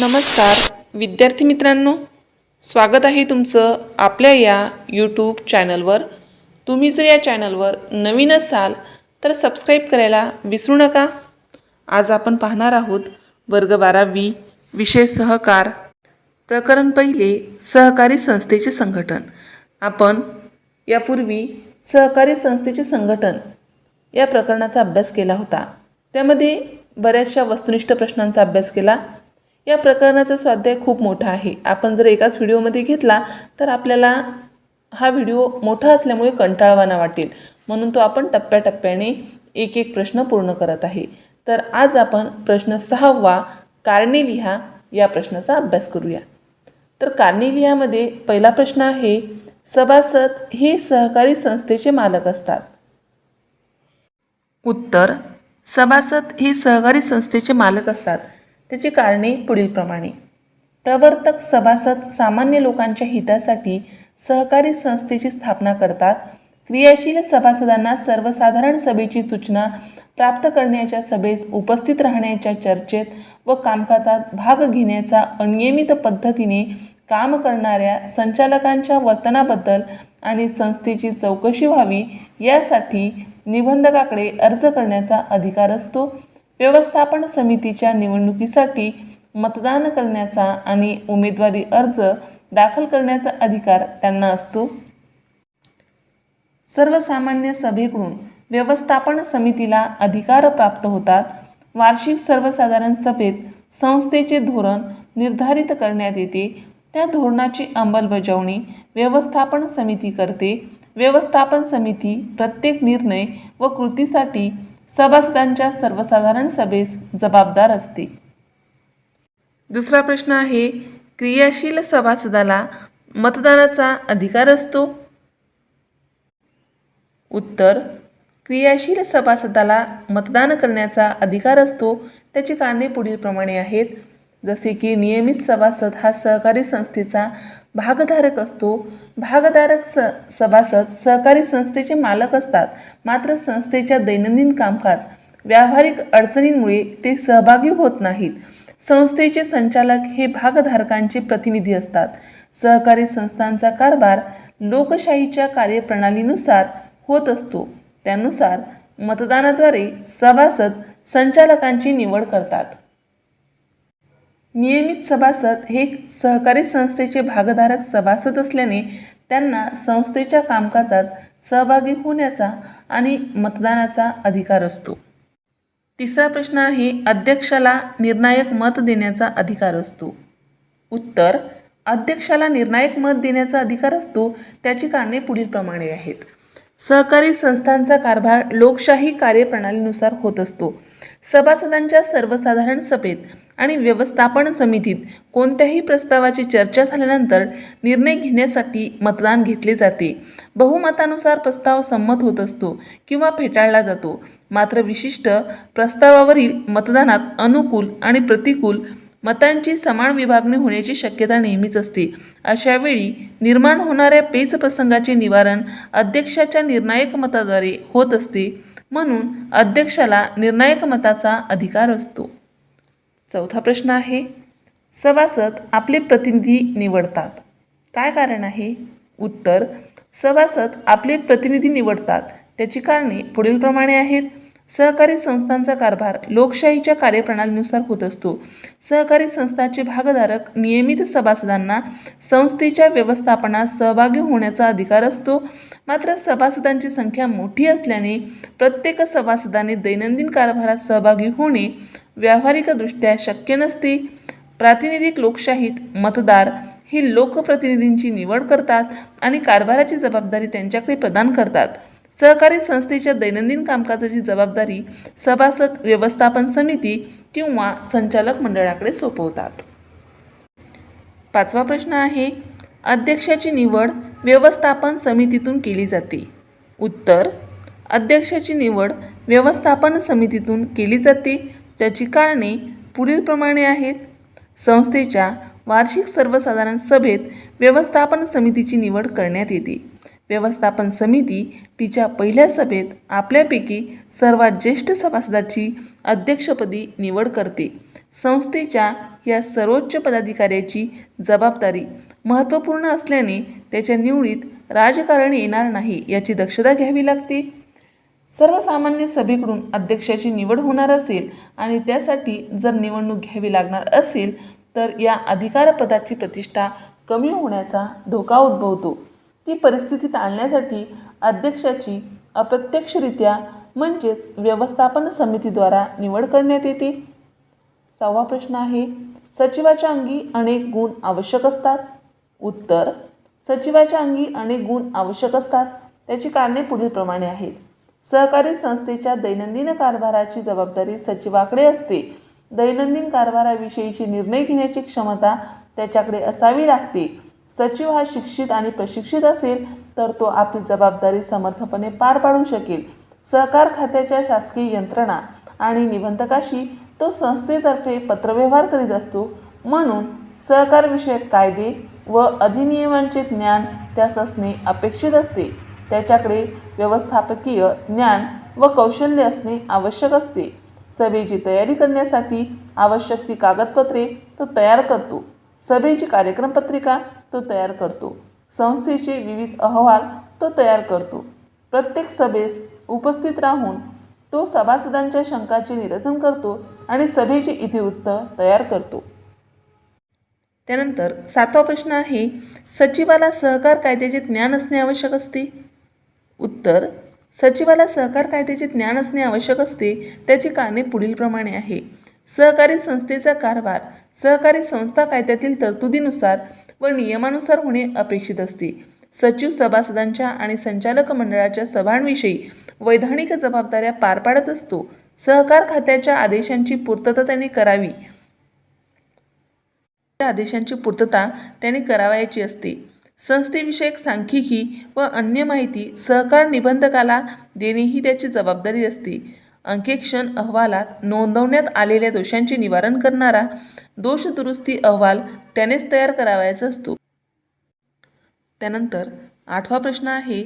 नमस्कार. विद्यार्थी मित्रांनो स्वागत आहे तुमचं आपल्या या यूट्यूब चॅनलवर तुम्ही जर या चॅनलवर नवीन असाल तर सबस्क्राईब करायला विसरू नका. आज आपण पाहणार आहोत वर्ग बारावी विषय सहकार प्रकरण पहिले सहकारी संस्थेचे संघटन. आपण यापूर्वी सहकारी संस्थेचे संघटन या प्रकरणाचा अभ्यास केला होता. त्यामध्ये बऱ्याचशा वस्तुनिष्ठ प्रश्नांचा अभ्यास केला. या प्रकरणाचा स्वाध्याय खूप मोठा आहे. आपण जर एकाच व्हिडिओमध्ये घेतला तर आपल्याला हा व्हिडिओ मोठा असल्यामुळे कंटाळवाना वाटेल. म्हणून तो आपण टप्प्याटप्प्याने एक एक प्रश्न पूर्ण करत आहे. तर आज आपण प्रश्न सहावा कारणे लिहा या प्रश्नाचा अभ्यास करूया. तर कारणे लिहामध्ये पहिला प्रश्न आहे सभासद हे सहकारी संस्थेचे मालक असतात. उत्तर सभासद हे सहकारी संस्थेचे मालक असतात. त्याची कारणे पुढीलप्रमाणे. प्रवर्तक सभासद सामान्य लोकांच्या हितासाठी सहकारी संस्थेची स्थापना करतात. क्रियाशील सभासदांना सर्वसाधारण सभेची सूचना प्राप्त करण्याच्या सभेस उपस्थित राहण्याच्या चर्चेत व कामकाजात भाग घेण्याचा अनियमित पद्धतीने काम करणाऱ्या संचालकांच्या वर्तनाबद्दल आणि संस्थेची चौकशी व्हावी यासाठी निबंधकाकडे अर्ज करण्याचा अधिकार असतो. व्यवस्थापन समितीच्या निवडणुकीसाठी मतदान करण्याचा आणि उमेदवारी अर्ज दाखल करण्याचा अधिकार त्यांना असतो. सर्वसामान्य सभेकडून व्यवस्थापन समितीला अधिकार प्राप्त होतात. वार्षिक सर्वसाधारण सभेत संस्थेचे धोरण निर्धारित करण्यात येते. त्या धोरणाची अंमलबजावणी व्यवस्थापन समिती करते. व्यवस्थापन समिती प्रत्येक निर्णय व कृतीसाठी सभासदांच्या सर्वसाधारण सभेस जबाबदार असते. दुसरा प्रश्न आहे क्रियाशील सभासदाला मतदानाचा अधिकार असतो? उत्तर क्रियाशील सभासदाला मतदान करण्याचा अधिकार असतो. त्याची कारणे पुढीलप्रमाणे आहेत जसे की नियमित सभासद हा सहकारी संस्थेचा भागधारक असतो. भागधारक स सभासद सहकारी संस्थेचे मालक असतात. मात्र संस्थेच्या दैनंदिन कामकाज व्यावहारिक अडचणींमुळे ते सहभागी होत नाहीत. संस्थेचे संचालक हे भागधारकांचे प्रतिनिधी असतात. सहकारी संस्थांचा कारभार लोकशाहीच्या कार्यप्रणालीनुसार होत असतो. त्यानुसार मतदानाद्वारे सभासद संचालकांची निवड करतात. नियमित सभासद हे सहकारी संस्थेचे भागधारक सभासद असल्याने त्यांना संस्थेच्या कामकाजात सहभागी होण्याचा आणि मतदानाचा अधिकार असतो. तिसरा प्रश्न आहे अध्यक्षाला निर्णायक मत देण्याचा अधिकार असतो. उत्तर अध्यक्षाला निर्णायक मत देण्याचा अधिकार असतो त्याची कारणे पुढीलप्रमाणे आहेत. सहकारी संस्थांचा कारभार लोकशाही कार्यप्रणालीनुसार होत असतो. सभासदांच्या सर्वसाधारण सभेत आणि व्यवस्थापन समितीत कोणत्याही प्रस्तावाची चर्चा झाल्यानंतर निर्णय घेण्यासाठी मतदान घेतले जाते. बहुमतानुसार प्रस्ताव संमत होत असतो किंवा फेटाळला जातो. मात्र विशिष्ट प्रस्तावावरील मतदानात अनुकूल आणि प्रतिकूल मतांची समान विभागणी होण्याची शक्यता नेहमीच असते. अशावेळी निर्माण होणाऱ्या पेच प्रसंगाचे निवारण अध्यक्षाच्या निर्णायक मताद्वारे होत असते म्हणून अध्यक्षाला निर्णायक मताचा अधिकार असतो. चौथा प्रश्न आहे सभासद आपले प्रतिनिधी निवडतात. काय कारण आहे? उत्तर सभासद आपले प्रतिनिधी निवडतात. त्याची कारणे पुढीलप्रमाणे आहेत. सहकारी संस्थांचा कारभार लोकशाहीच्या कार्यप्रणालीनुसार होत असतो. सहकारी संस्थांचे भागधारक नियमित सभासदांना संस्थेच्या व्यवस्थापनात सहभागी होण्याचा अधिकार असतो. मात्र सभासदांची संख्या मोठी असल्याने प्रत्येक सभासदाने दैनंदिन कारभारात सहभागी होणे व्यावहारिकदृष्ट्या शक्य नसते. प्रातिनिधिक लोकशाहीत मतदार हे लोकप्रतिनिधींची निवड करतात आणि कारभाराची जबाबदारी त्यांच्याकडे प्रदान करतात. सहकारी संस्थेच्या दैनंदिन कामकाजाची जबाबदारी सभासद व्यवस्थापन समिती किंवा संचालक मंडळाकडे सोपवतात. पाचवा प्रश्न आहे अध्यक्षाची निवड व्यवस्थापन समितीतून केली जाते. उत्तर अध्यक्षाची निवड व्यवस्थापन समितीतून केली जाते. त्याची कारणे पुढीलप्रमाणे आहेत. संस्थेच्या वार्षिक सर्वसाधारण सभेत व्यवस्थापन समितीची निवड करण्यात येते. व्यवस्थापन समिती तिच्या पहिल्या सभेत आपल्यापैकी सर्वात ज्येष्ठ सभासदाची अध्यक्षपदी निवड करते. संस्थेच्या या सर्वोच्च पदाधिकाऱ्याची जबाबदारी महत्त्वपूर्ण असल्याने त्याच्या निवडीत राजकारण येणार नाही याची दक्षता घ्यावी लागते. सर्वसामान्य सभेकडून अध्यक्षाची निवड होणार असेल आणि त्यासाठी जर निवडणूक घ्यावी लागणार असेल तर या अधिकारपदाची प्रतिष्ठा कमी होण्याचा धोका उद्भवतो. ती परिस्थिती टाळण्यासाठी अध्यक्षाची अप्रत्यक्षरित्या म्हणजेच व्यवस्थापन समितीद्वारा निवड करण्यात येते. सहावा प्रश्न आहे सचिवाच्या अंगी अनेक गुण आवश्यक असतात. उत्तर सचिवाच्या अंगी अनेक गुण आवश्यक असतात. त्याची कारणे पुढीलप्रमाणे आहेत. सहकारी संस्थेच्या दैनंदिन कारभाराची जबाबदारी सचिवाकडे असते. दैनंदिन कारभाराविषयीची निर्णय घेण्याची क्षमता त्याच्याकडे असावी लागते. सचिव हा शिक्षित आणि प्रशिक्षित असेल तर तो आपली जबाबदारी समर्थपणे पार पाडू शकेल. सहकार खात्याच्या शासकीय यंत्रणा आणि निबंधकाशी तो संस्थेतर्फे पत्रव्यवहार करीत असतो. म्हणून सहकारविषयक कायदे व अधिनियमांचे ज्ञान त्यास असणे अपेक्षित असते. त्याच्याकडे व्यवस्थापकीय ज्ञान व कौशल्य असणे आवश्यक असते. सभेची तयारी करण्यासाठी आवश्यक ती कागदपत्रे तो तयार करतो. सभेची कार्यक्रमपत्रिका तो तयार करतो. संस्थेचे विविध अहवाल तो तयार करतो. प्रत्येक सभेस उपस्थित राहून तो सभासदांच्या शंकाचे निरसन करतो आणि सभेचे इतिवृत्त तयार करतो. त्यानंतर सातवा प्रश्न आहे सचिवाला सहकार कायद्याचे ज्ञान असणे आवश्यक असते? उत्तर सचिवाला सहकार कायद्याचे ज्ञान असणे आवश्यक असते त्याची कारणे पुढीलप्रमाणे आहे. सहकारी संस्थेचा कारभार सहकारी संस्था कायद्यातील तरतुदीनुसार व नियमानुसार होणे अपेक्षित असते. सचिव सभासदांच्या आणि संचालक मंडळाच्या सभांविषयी वैधानिक जबाबदाऱ्या पार पाडत असतो. सहकार खात्याच्या आदेशांची पूर्तता त्यांनी करावी. त्या आदेशांची पूर्तता त्याने करावयाची असते. संस्थेविषयक सांख्यिकी व अन्य माहिती सहकार निबंधकाला देणे ही त्याची जबाबदारी असते. अंकेक्षण अहवालात नोंदवण्यात आलेल्या दोषांचे निवारण करणारा दोष दुरुस्ती अहवाल त्यानेच तयार करावयाचा असतो. त्यानंतर आठवा प्रश्न आहे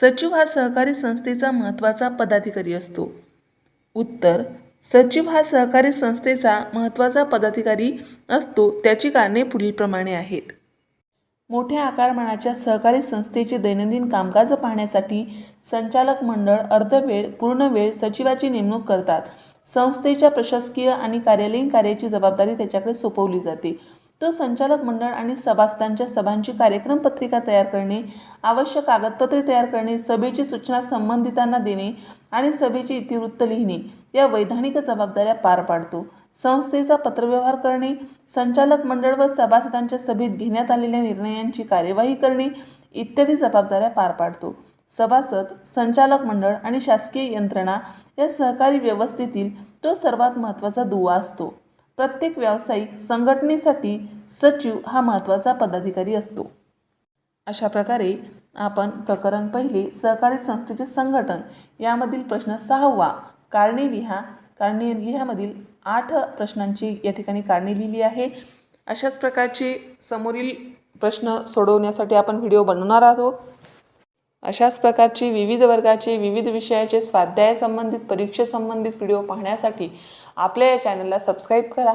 सचिव हा सहकारी संस्थेचा महत्त्वाचा पदाधिकारी असतो. उत्तर सचिव हा सहकारी संस्थेचा महत्त्वाचा पदाधिकारी असतो त्याची कारणे पुढीलप्रमाणे आहेत. मोठ्या आकारमानाच्या सहकारी संस्थेचे दैनंदिन कामकाज पाहण्यासाठी संचालक मंडळ अर्धवेळ पूर्णवेळ सचिवाची नेमणूक करतात. संस्थेच्या प्रशासकीय आणि कार्यालयीन कार्याची जबाबदारी त्याच्याकडे सोपवली जाते. तो संचालक मंडळ आणि सभासदांच्या सभांची कार्यक्रम पत्रिका तयार करणे आवश्यक कागदपत्रे तयार करणे सभेची सूचना संबंधितांना देणे आणि सभेचे इतिवृत्त लिहिणे या वैधानिक जबाबदाऱ्या पार पाडतो. संस्थेचा पत्रव्यवहार करणे संचालक मंडळ व सभासदांच्या सभेत घेण्यात आलेल्या निर्णयांची कार्यवाही करणे इत्यादी जबाबदाऱ्या पार पाडतो. सभासद संचालक मंडळ आणि शासकीय यंत्रणा या सहकारी व्यवस्थेतील तो सर्वात महत्त्वाचा दुवा असतो. प्रत्येक व्यावसायिक संघटनेसाठी सचिव हा महत्त्वाचा पदाधिकारी असतो. अशा प्रकारे आपण प्रकरण पहिले सहकारी संस्थेचे संघटन यामधील प्रश्न सहावा कारणे लिहा. कारणे लिहामधील आठ प्रश्नांची या ठिकाणी कारणे लिहिली आहे. अशाच प्रकारचे समोरील प्रश्न सोडवण्यासाठी आपण व्हिडिओ बनवणार आहोत. अशाच प्रकारचे विविध वर्गाचे विविध विषयाचे स्वाध्यायासंबंधित परीक्षेसंबंधित व्हिडिओ पाहण्यासाठी आपल्या या चॅनलला सबस्क्राईब करा.